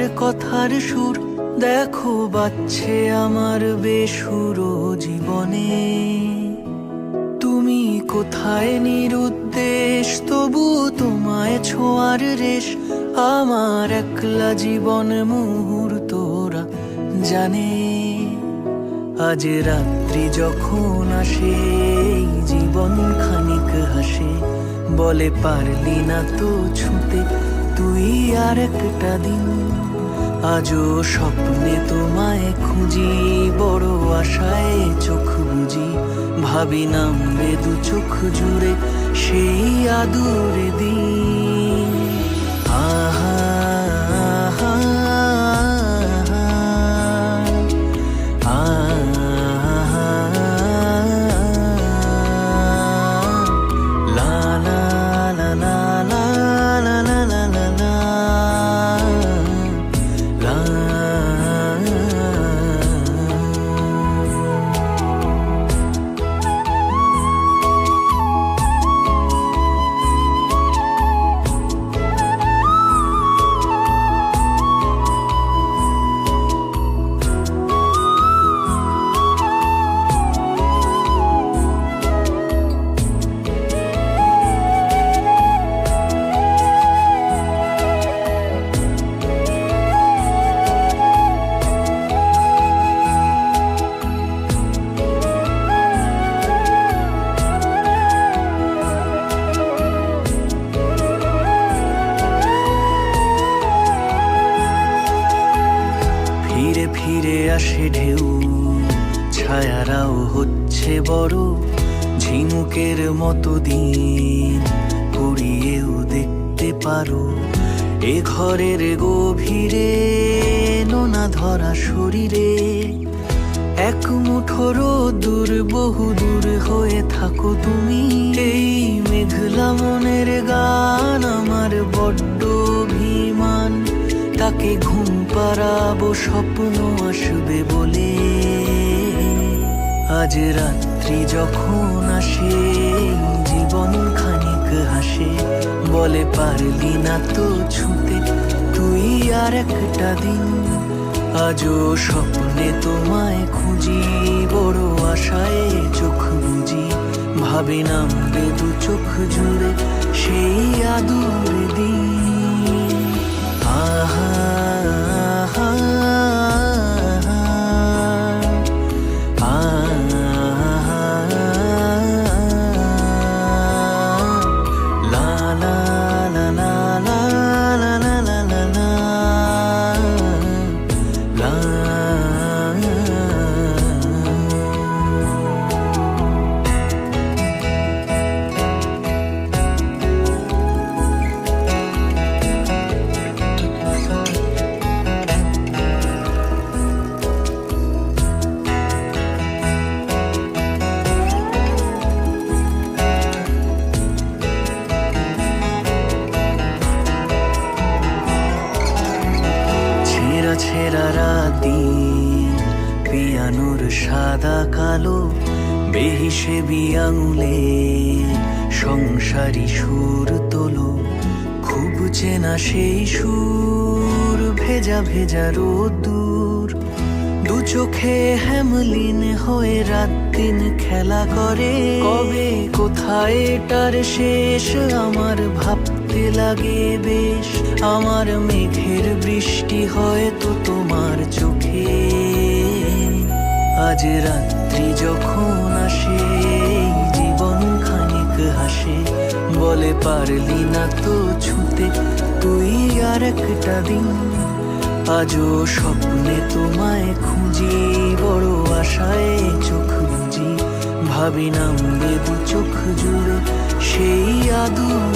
কথার সুর দেখো বাচ্ছে আমার বেসুর জীবনে। তুমি কোথায় নিরুদ্দেশ, তবু তোমায় ছোঁয়ার রেশ, আমার একলা জীবন মুহূর্তরা জানে। আজ রাত্রি যখন আসে জীবন খানিক হাসে, বলে পারলি না তো ছুতে, তুই আর একটা দিন। আজও স্বপ্নে তোমায় খুঁজি, বড় আশায় চোখ বুঝি ভাবি নামবে দু চোখ জুড়ে সেই আদুর দিন। ছায়ারাও হচ্ছে বড় ঝিনুকের মতো দিন। কুড়িয়েও দেখতে পারো, এ ঘরের গভীরে নোনা ধরা শরীরে। এক মুঠোর দূর, বহু দূর হয়ে থাকো তুমি। এই মেঘলা মনের গান আমার বড্ড অভিমান। তাকে ঘুম পাড়াবো, স্বপ্ন আসবে বলে। আজ রাত্রি যখন আসে, জীবন খানিক হাসে, বলে পারলি না তো ছুতে তুই আর একটা দিন। আজও স্বপ্নে তোমায় খুঁজি, বড় আশায় চোখ বুঝি ভাবি নামবে দু চোখ জুড়ে সেই আদুর দিন। ছেঁড়া রাতি পিয়ানোর সাদা কালো বেহিসেবি আঙুলে সংসারী সুর তোলো, খুব চেনা সেই সুর, ভেজা ভেজা রোদ্দুর। দু চোখে হ্যামলিন হয়ে রাত দিন খেলা করে, কবে কোথায় এটার শেষ, আমার ভাবতে লাগে বেশ। আমার মেঘের বৃষ্টি হয়তো তোমার চোখে। আজ রাত্রি যখন আসে, জীবন খানিক হাসে। বলে পারলি না তো ছুতে, তুই আর একটা দিন। আজও স্বপ্নে তোমায় খুঁজি, বড় আশায় চোখ বুঝি ভাবি নামবে দু চোখ জুড়ে সেই দিন